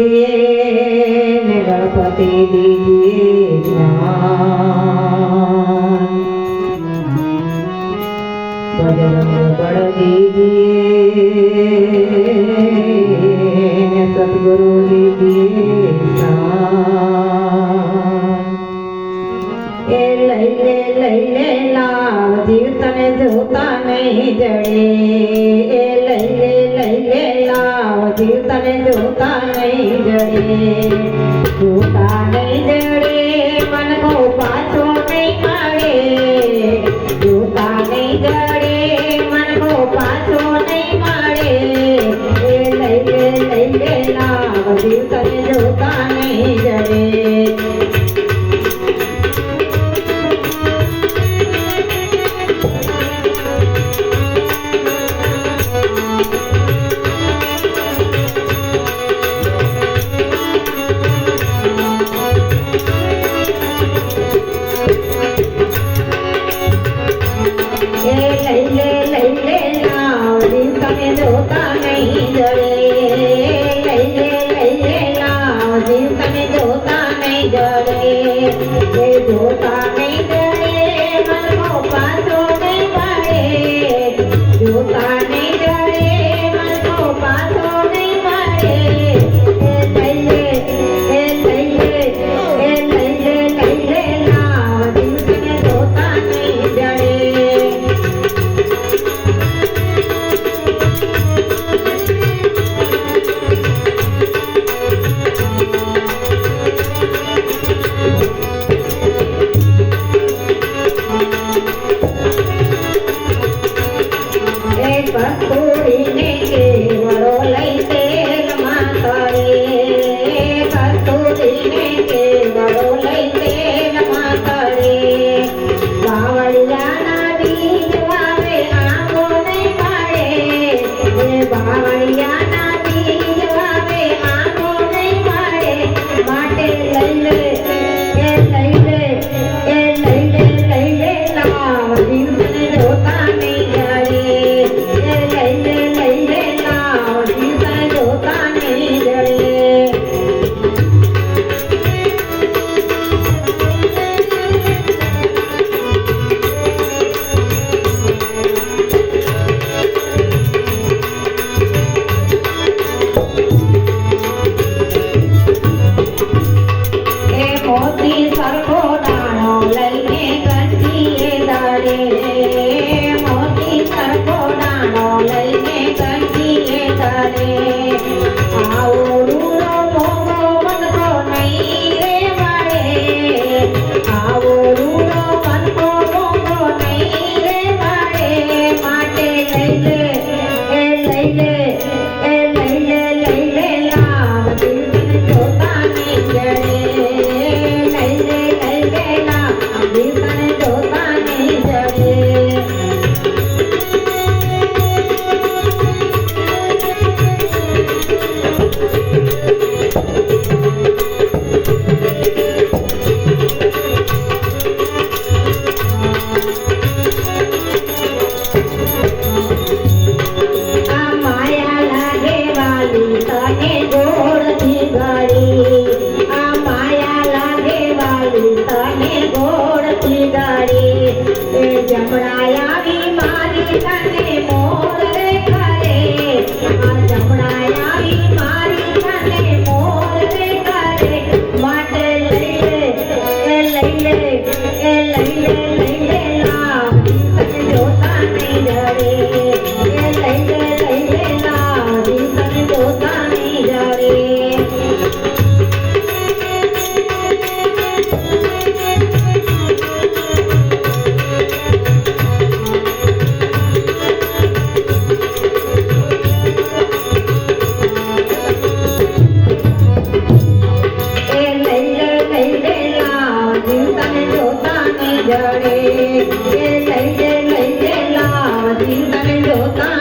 દીજીએ ગણપતિ દીજીએ જ્ઞાન ભજન ગણ સદગુરુ જીવ તને જોતા નહીં જડે, જોતા નહીં જડે મન કો પાછો નહીં આવે જોતા નહીં જડે. જે જોતા નહીં रे ये लई ये लई ये ला दिन लोका